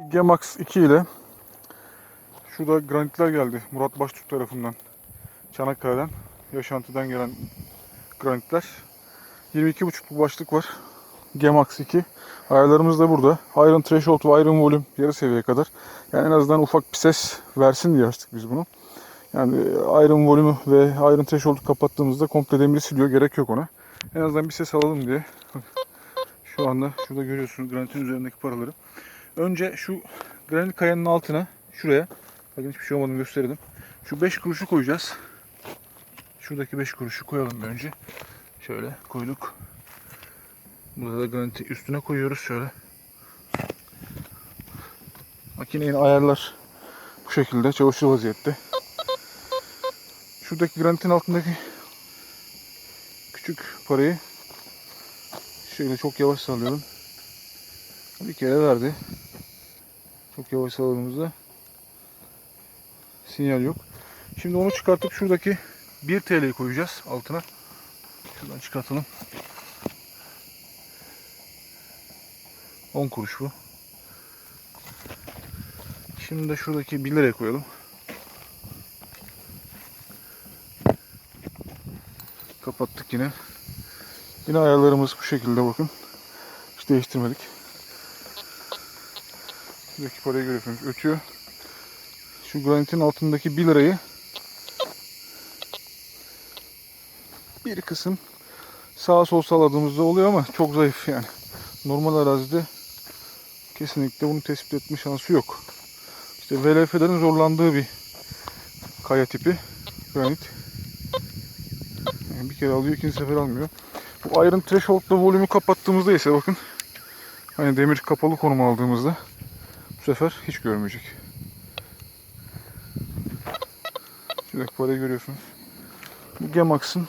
Gemax 2 ile şurada granitler geldi. Murat Baştürk tarafından Çanakkale'den yaşantıdan gelen granitler. 22.5'luk başlık var. Gemax 2 ayarlarımız da burada. Iron Threshold ve Iron Volume yarı seviyeye kadar. Yani en azından ufak bir ses versin diye açtık biz bunu. Yani Iron Volume'u ve Iron Threshold'u kapattığımızda komple demiri siliyor. Gerek yok ona. En azından bir ses alalım diye. Şu anda şurada görüyorsunuz granitin üzerindeki paraları Önce şu granit kayanın altına şuraya bakın hiçbir şey olmadığını gösterdim. Şu 5 kuruşu koyacağız. Şuradaki 5 kuruşu koyalım önce. Şöyle koyduk. Burada da graniti üstüne koyuyoruz şöyle. Makinenin ayarlar bu şekilde çalışır vaziyette. Şuradaki granitin altındaki küçük parayı şöyle çok yavaş sallayalım. Bir kere verdi. Çok yavaş salladığımızda sinyal yok. Şimdi onu çıkartıp şuradaki 1 TL'yi koyacağız altına. Şuradan çıkartalım. 10 kuruş bu. Şimdi de şuradaki 1 liraya koyalım. Kapattık yine. Yine ayarlarımız bu şekilde bakın. Hiç değiştirmedik. Şuradaki parayı görüyorsunuz. Ötüyor. Şu granitin altındaki 1 lirayı bir kısım sağa sol salladığımızda oluyor ama çok zayıf yani. Normal arazide kesinlikle bunu tespit etme şansı yok. İşte VLF'lerin zorlandığı bir kaya tipi granit. Yani bir kere alıyor ikinci sefer almıyor. Bu Iron Threshold'la volümü kapattığımızda ise bakın hani demir kapalı konuma aldığımızda sefer hiç görmeyecek. Şuradaki parayı görüyorsunuz. Bu Gemax'ın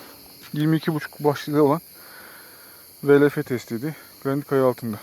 22.5 başlığı olan VLF testiydi. Granit kaya altında.